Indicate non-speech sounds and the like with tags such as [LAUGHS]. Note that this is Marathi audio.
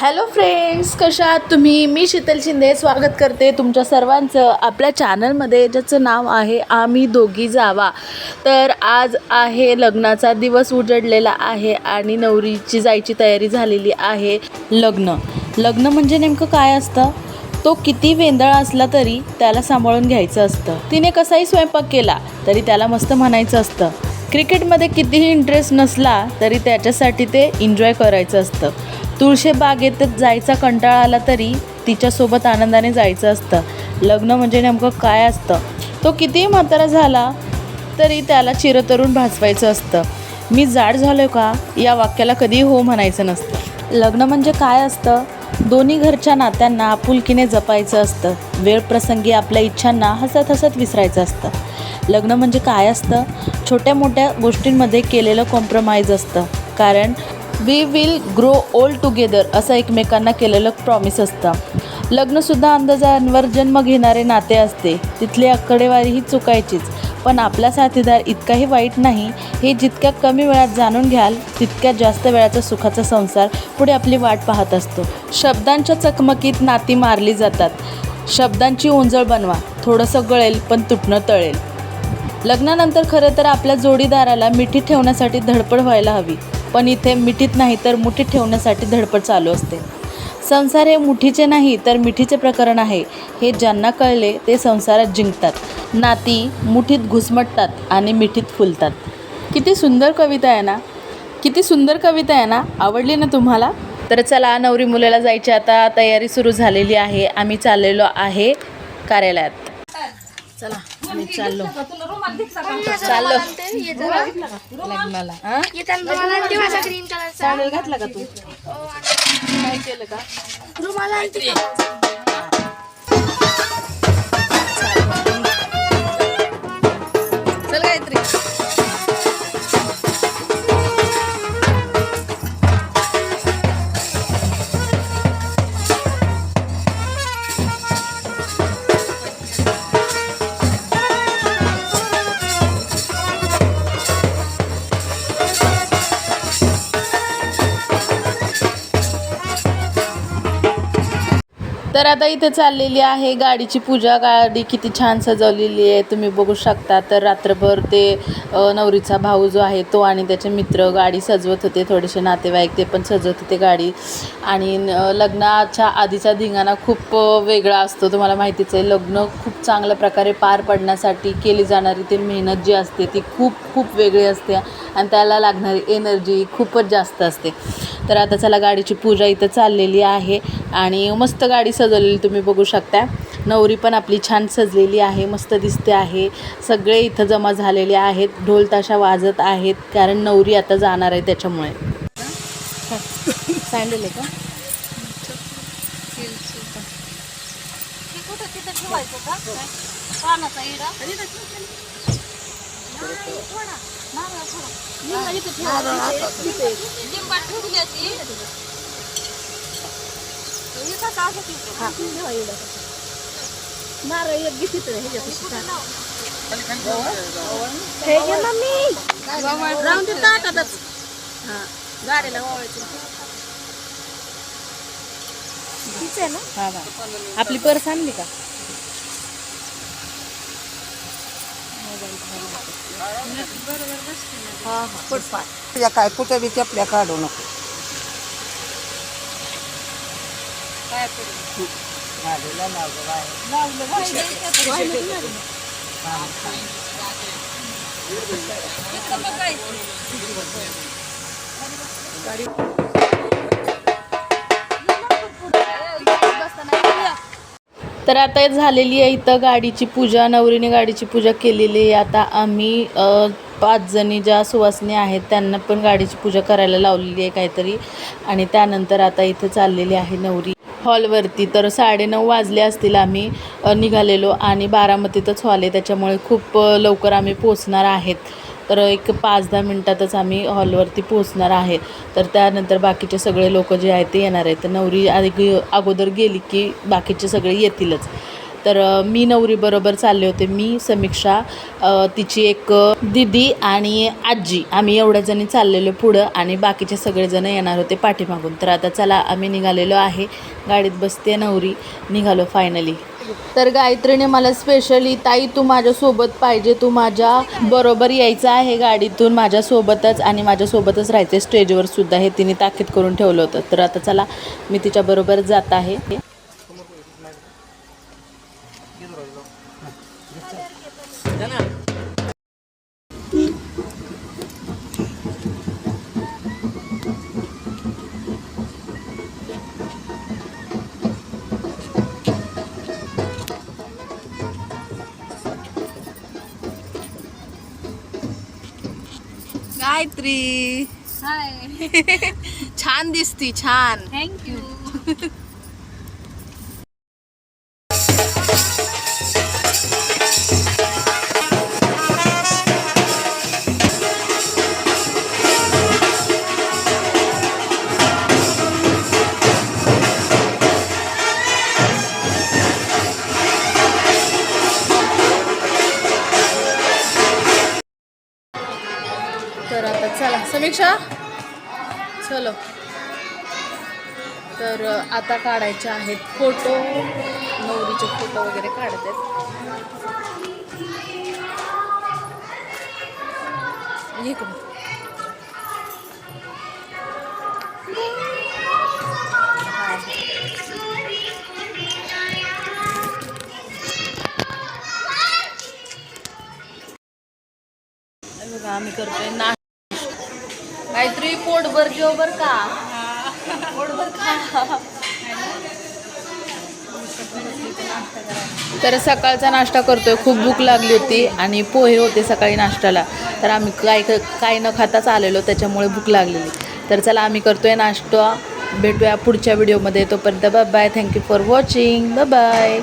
हॅलो फ्रेंड्स कशा आहात तुम्ही? मी शीतल शिंदे. स्वागत करते तुमच्या सर्वांचं आपल्या चॅनलमध्ये ज्याचं नाव आहे आम्ही दोघी जावा. तर आज आहे लग्नाचा दिवस उजडलेला आहे आणि नवरीची जायची तयारी झालेली आहे लग्न. लग्न म्हणजे नेमकं काय असतं? तो किती वेंदळ असला तरी त्याला सांभाळून घ्यायचं असतं. तिने कसाही स्वयंपाक केला तरी त्याला मस्त म्हणायचं असतं. क्रिकेटमध्ये कितीही इंटरेस्ट नसला तरी त्याच्यासाठी ते एन्जॉय करायचं असतं. तुळशीबागेत जायचा कंटाळा आला तरी तिच्यासोबत आनंदाने जायचं असतं. लग्न म्हणजे नेमकं काय असतं? तो कितीही म्हातारा झाला तरी त्याला चिरतरून भासवायचं असतं. मी जाड झालो का? या वाक्याला कधीही हो म्हणायचं नसतं. लग्न म्हणजे काय असतं? दोन्ही घरच्या नात्यांना आपुलकीने जपायचं असतं. वेळ प्रसंगी आपल्या इच्छांना हसत हसत विसरायचं असतं. लग्न म्हणजे काय असतं? छोट्या मोठ्या गोष्टींमध्ये केलेलं कॉम्प्रमाइज असतं. कारण we will grow old together असं एकमेकांना केलेलं प्रॉमिस असतं. लग्नसुद्धा अंदाजांवर जन्म घेणारे नाते असते. तिथली आकडेवारी ही चुकायचीच. पण आपला साथीदार इतकाही वाईट नाही हे जितक्या कमी वेळात जाणून घ्याल तितक्या जास्त वेळाचा सुखाचा संसार पुढे आपली वाट पाहत असतो. शब्दांच्या चकमकीत नाती मारली जातात. शब्दांची उंजळ बनवा. थोडंसं गळेल पण तुटणं तळेल लग्नानंतर खरं तर आपल्या जोडीदाराला मिठी ठेवण्यासाठी धडपड व्हायला हवी. पण इथे मिठीत नाही तर मुठीत ठेवण्यासाठी धडपड चालू असते. संसार हे मुठीचे नाही तर मिठीचे प्रकरण आहे. हे ज्यांना कळले ते संसारात जिंकतात. नाती मुठीत घुसमटतात आणि मिठीत फुलतात. किती सुंदर कविता आहे ना? किती सुंदर कविता आहे ना? आवडली ना तुम्हाला? तर चला नवरी मुलाला जायची आता. तयारी सुरू झालेली आहे. आम्ही चाललेलो आहे कार्यालयात. चला. आम्ही चाललो. चाललो. लग्नाला हा? सॅडल घातला का तू? काय केलं का? चल गायत्री. तर आता इथे चाललेली आहे गाडीची पूजा. गाडी किती छान सजवलेली आहे. तुम्ही बघू शकता. तर रात्रभर ते नवरीचा भाऊ जो आहे तो आणि त्याचे मित्र गाडी सजवत होते. थोडेसे नातेवाईक ते पण सजवत होते गाडी. आणि लग्नाच्या आधीचा धिंगाणा खूप वेगळा असतो. तुम्हाला माहितीच आहे लग्न खूप चांगल्या प्रकारे पार पडण्यासाठी केली जाणारी ती मेहनत जी असते ती खूप खूप वेगळी असते आणि त्याला लागणारी एनर्जी खूपच जास्त असते. तर आता चला गाडीची पूजा इथं चाललेली आहे. आणि मस्त गाडी सज सजवलेली तुम्ही बघू शकता नवरी पण आपली छान सजलेली आहे मस्त दिसते आहे. सगळे इथं जमा झालेले आहेत ढोल ताशा वाजत आहेत कारण नवरी आता जाणार आहे त्याच्यामुळे. सँडल आहे एक हे घे मम्मी राहून ताटातच गाडीला तीच आहे ना हा हा आपली पर्स आणली का? हा हा. फुटपाथ तुझ्या काय कुठं बी चपल्या काढू नको. गाडीला लावलं बाहेर. तर आता झालेली आहे इथं गाडीची पूजा नवरीने गाडीची पूजा केलेली आहे. आता आम्ही अ, पाच जणी ज्या सुवासिनी आहेत त्यांना पण गाडीची पूजा करायला लावलेली आहे काहीतरी. आणि त्यानंतर आता इथं चाललेली आहे नवरी. हॉलवरती. तर साडेनऊ वाजले असतील आम्ही निघालेलो आणि बारामतीतच हॉल आहे. त्याच्यामुळे खूप लवकर आम्ही पोचणार आहेत. तर एक पाच दहा मिनटातच आम्ही हॉलवरती पोचणार आहे. तर त्यानंतर बाकीचे सगळे लोक जे आहेत ते येणार आहेत. तर नवरी आधी अगोदर गेली की बाकीचे सगळे येतीलच. तर मी नवरीबरोबर चालले होते. मी समीक्षा तिची एक दिदी आणि आजी. आम्ही एवढ्या जणी चाललेलो पुढं आणि बाकीचे सगळेजण येणार होते पाठीमागून. तर आता चला आम्ही निघालेलो आहे. गाडीत बसते नवरी. निघालो फायनली तर गायत्रीने मला स्पेशली ताई तू माझ्यासोबत पाहिजे. तू माझ्या बरोबर यायचं आहे गाडीतून. माझ्यासोबतच आणि माझ्यासोबतच राहायचं स्टेजवर सुद्धा हे तिने ताकीद करून ठेवलं होतं. तर आता चला मी तिच्याबरोबर जात आहे. गायत्री. हाय [LAUGHS] छान दिसती छान. Thank you [LAUGHS] Samiksha? चलो. तर आता काढायचे आहेत फोटो. नवरीचे फोटो वगैरे काढतात हे बघा आम्ही करतोय ना काहीतरी पोटभर जेव बर का. पोटभर खा. तर सकाळचा नाश्ता करतोय. खूप भूक लागली होती आणि पोहे होते सकाळी नाश्त्याला. तर आम्ही काय काय न खाताच आलेलो त्याच्यामुळे भूक लागलेली. तर चला आम्ही करतोय नाश्ता. भेटूया पुढच्या व्हिडिओमध्ये तोपर्यंत bye bye thank you for watching bye bye